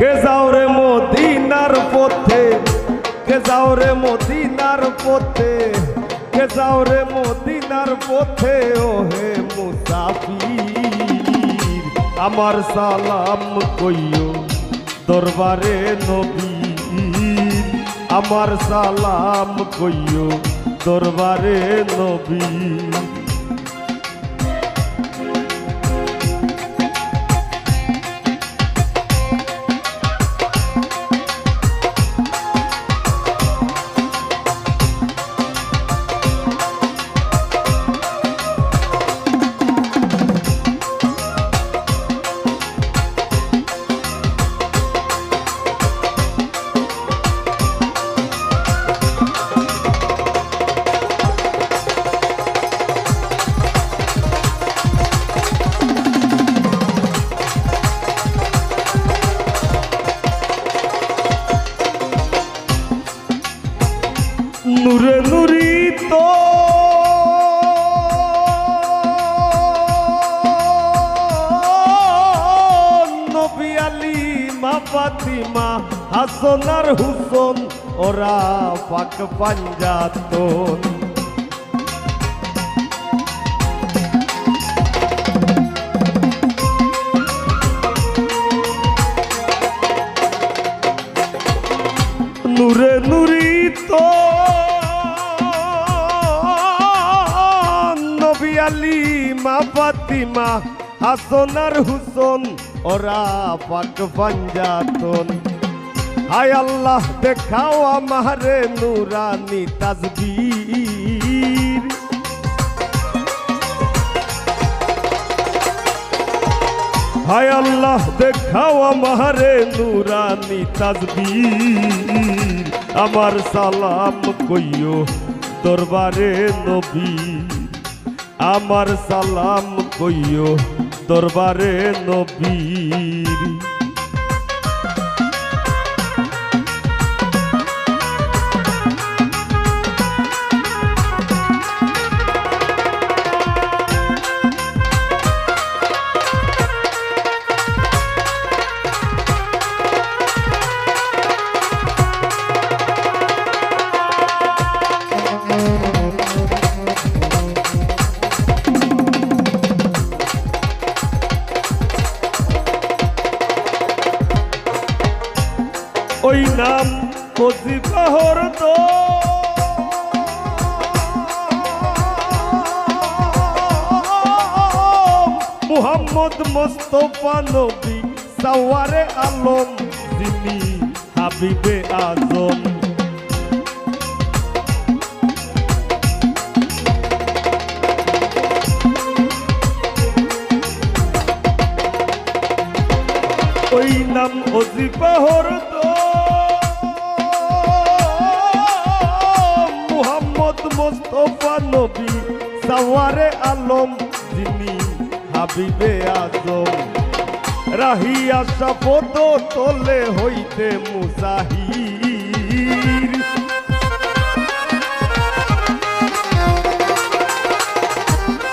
কে যাও রে মদিনার পথে? কে যাও রে মদিনার পথে? কে যাও রে মদিনার পথে? ও হে মুসাফির, আমার সালাম কইও দরবারে নবী। আমার সালাম কইও দরবারে নবীর ফাতিমা হাসন আর হুসন ওরা পাক পাঞ্জাতন। নূরে নুরি তো নবী আলী মা ফাতিমা হাসন আর হুসন, ওরা পাক পাঞ্জাতন। হায় আল্লাহ, দেখাও আমারে নুরানি তাজবীর। হায় আল্লাহ, দেখাও আমারে নুরানি তাজবীর। আমার সালাম কইও দরবারে নবী আমার সালাম কইও দরবারে নবীর ওই নাম মজিবাহর তো। মুহাম্মদ মোস্তফা নবী সাওয়ারে আলম, যিনি হাবিবে আজম। ওই নাম অজিবাহর মোস্তফা নবী, সাওয়ারে আলম যিনি হাবিবে আজম। রাহিয়া শপথ তোলে হইতে মুজাহির।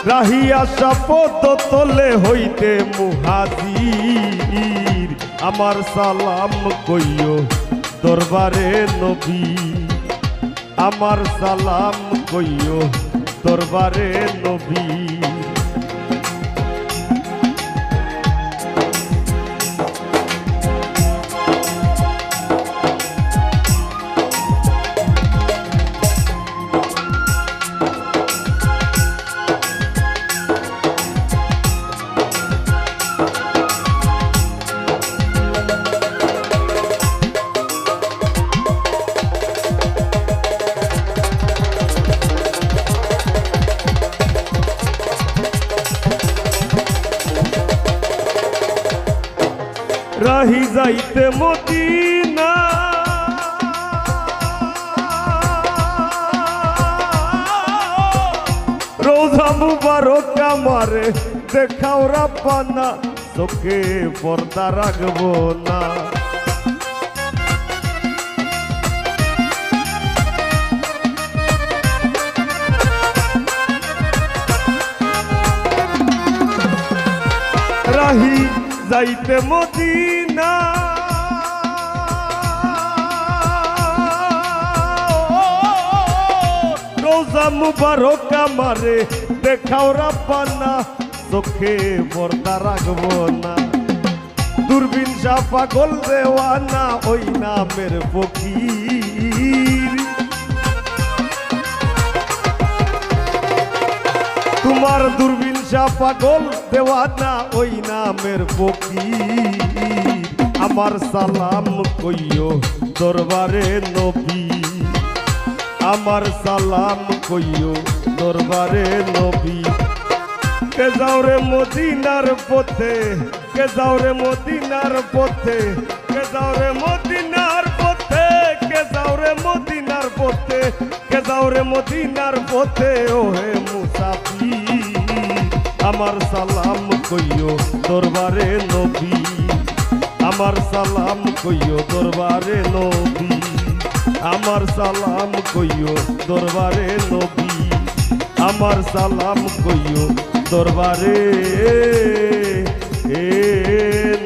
রাহিয়া শপথ তোলে হইতে মুহাজির। আমার সালাম কইও দরবারে নবী। আমার সালাম কইও দরবারে নবী। রাহি যাইতে মদিনা। রোজা মুবারক আমারে দেখাও রাপানা চোখে পর্দা রাখব না। রাহি যাইতে মদিনা। রোজা মুবারক আমারে দেখাও রাপানা চোখে বর্দা রাখব না। দূরবীন শাহ পাগল রেওয়ানা, ওই নামের ফকির। তোমার দূরবীন শাহ পাগল দেওয়ানা ওই নামের ফকির। আমার সালাম কইও দরবারে নবী। আমার সালাম কইও দরবারে নবী। কে যাও রে মদিনার পথে, কে যাও রে মদিনার পথে, কে যাও রে মদিনার পথে, কে যাও রে মদিনার পথে, কে যাও রে মদিনার পথে ও হে মুসাফি আমার সালাম কইও দরবারে নবী। আমার সালাম কইও দরবারে নবী। আমার সালাম কইও দরবারে নবী। আমার সালাম কইও দরবারে। এ